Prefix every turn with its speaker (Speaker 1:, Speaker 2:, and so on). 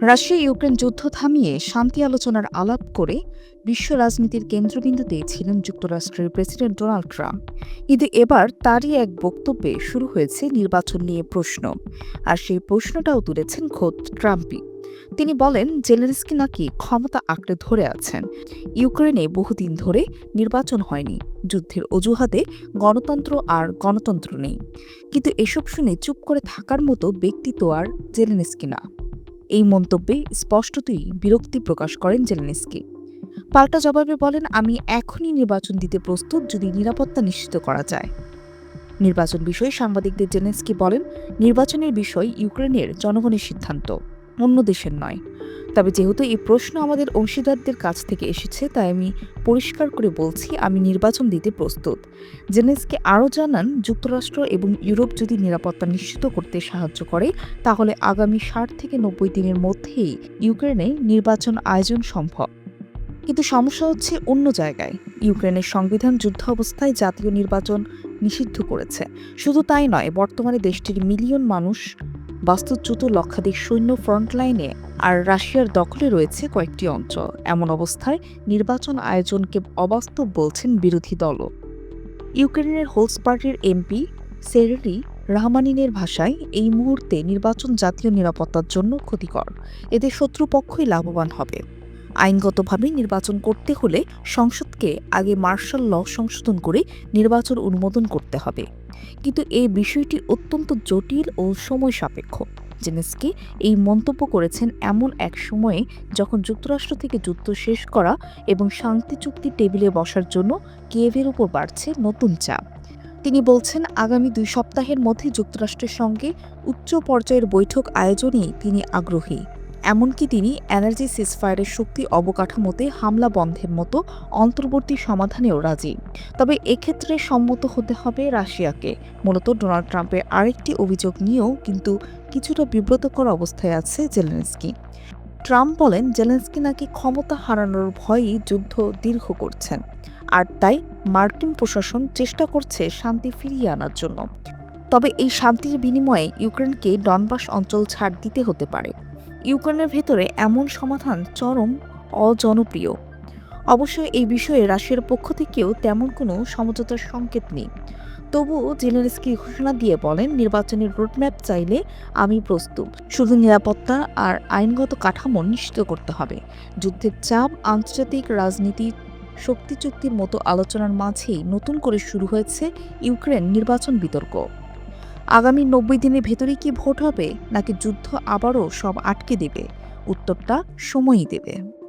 Speaker 1: Russia Ukraine যুদ্ধ থামিয়ে শান্তি আলোচনার আলাপ করে বিশ্ব রাজনীতির কেন্দ্রবিন্দুতে ছিলেন যুক্তরাষ্ট্রের প্রেসিডেন্ট ডোনাল্ড ট্রাম্প। কিন্তু এবার তারই এক বক্তব্যে শুরু হয়েছে নির্বাচন নিয়ে প্রশ্ন, আর সেই প্রশ্নটাও তুলেছেন খোদ ট্রাম্পই। তিনি বলেন, জেলেনস্কি নাকি ক্ষমতা আঁকড়ে ধরে আছেন। ইউক্রেনে বহুদিন ধরে নির্বাচন হয়নি। যুদ্ধের অজুহাতে গণতন্ত্র আর গণতন্ত্র নেই। কিন্তু এসব শুনে চুপ করে থাকার মতো ব্যক্তি তো আর জেলেনস্কি না। এই মন্তব্যে স্পষ্টতই বিরক্তি প্রকাশ করেন জেলেনস্কি। পাল্টা জবাবে বলেন, আমি এখনই নির্বাচন দিতে প্রস্তুত যদি নিরাপত্তা নিশ্চিত করা যায়। নির্বাচন বিষয়ে সাংবাদিকদের জেলেনস্কি বলেন, নির্বাচনের বিষয় ইউক্রেনের জনগণের সিদ্ধান্ত। অন্য দেশের নয়। তবে যেহেতু এই প্রশ্ন আমাদের অংশীদারদের কাছ থেকে এসেছে, তাই আমি পরিষ্কার করে বলছি, আমি নির্বাচন দিতে প্রস্তুত। জেনেসকে আরও জানান, যুক্তরাষ্ট্র এবং ইউরোপ যদি নিরাপত্তা নিশ্চিত করতে সাহায্য করে, তাহলে আগামী ষাট থেকে নব্বই দিনের মধ্যেই ইউক্রেনে নির্বাচন আয়োজন সম্ভব। কিন্তু সমস্যা হচ্ছে অন্য জায়গায়। ইউক্রেনের সংবিধান যুদ্ধ অবস্থায় জাতীয় নির্বাচন নিষিদ্ধ করেছে। শুধু তাই নয়, বর্তমানে দেশটির মিলিয়ন মানুষ বাস্তুচ্যুত লক্ষাধিক সৈন্য ফ্রন্টলাইনে আর রাশিয়ার দখলে রয়েছে কয়েকটি অঞ্চল। এমন অবস্থায় নির্বাচন আয়োজনকে অবাস্তব বলছেন বিরোধী দলও। ইউক্রেনের হোলস পার্টির এমপি সেরেরি রাহমানিনের ভাষায় এই মুহূর্তে নির্বাচন জাতীয় নিরাপত্তার জন্য ক্ষতিকর। এতে শত্রুপক্ষই লাভবান হবে। আইনগতভাবে নির্বাচন করতে হলে সংসদকে আগে মার্শাল ল সংশোধন করে নির্বাচন অনুমোদন করতে হবে। কিন্তু এই বিষয়টি অত্যন্ত জটিল ও সময় সাপেক্ষ জেনেস্কি এই মন্তব্য করেছেন এমন এক সময়ে যখন যুক্তরাষ্ট্র থেকে যুদ্ধ শেষ করা এবং শান্তি চুক্তি টেবিলে বসার জন্য কিয়েভের উপর বাড়ছে নতুন চাপ। তিনি বলছেন, আগামী দুই সপ্তাহের মধ্যে যুক্তরাষ্ট্রের সঙ্গে উচ্চ পর্যায়ের বৈঠক আয়োজনেই তিনি আগ্রহী। এমনকি তিনি এনার্জি সিসফায়ারের শক্তি অবকাঠামোতে হামলা বন্ধের মতো অন্তর্বর্তী সমাধানেও রাজি। তবে এক্ষেত্রে সম্মত হতে হবে রাশিয়াকে। মূলত ডোনাল্ড ট্রাম্পের আরেকটি অভিযোগ নিয়েও কিন্তু কিছুটা বিব্রতকর অবস্থায় আছে জেলেনস্কি। ট্রাম্প বলেন জেলেন্সকি নাকি ক্ষমতা হারানোর ভয়েই যুদ্ধ দীর্ঘ করছেন। আর তাই মার্কিন প্রশাসন চেষ্টা করছে শান্তি ফিরিয়ে আনার জন্য। তবে এই শান্তির বিনিময়ে ইউক্রেনকে ডনবাস অঞ্চল ছাড় দিতে হতে পারে। ইউক্রেনের ভেতরে এমন সমাধান চরম অজনপ্রিয়। অবশ্য এই বিষয়ে রাশিয়ার পক্ষ থেকেও তেমন কোনো সমঝোতার সংকেত নেই। তবুও জেলেনস্কি ঘোষণা দিয়ে বলেন, নির্বাচনের রোডম্যাপ চাইলে আমি প্রস্তুত। শুধু নিরাপত্তা আর আইনগত কাঠামো নিশ্চিত করতে হবে। যুদ্ধের চাপ, আন্তর্জাতিক রাজনীতি, শক্তি চুক্তির মতো আলোচনার মাঝেই নতুন করে শুরু হয়েছে ইউক্রেন নির্বাচন বিতর্ক। আগামী নব্বই দিনের ভেতরে কি ভোট হবে, নাকি যুদ্ধ আবারও সব আটকে দেবে? উত্তরটা সময়ই দেবে।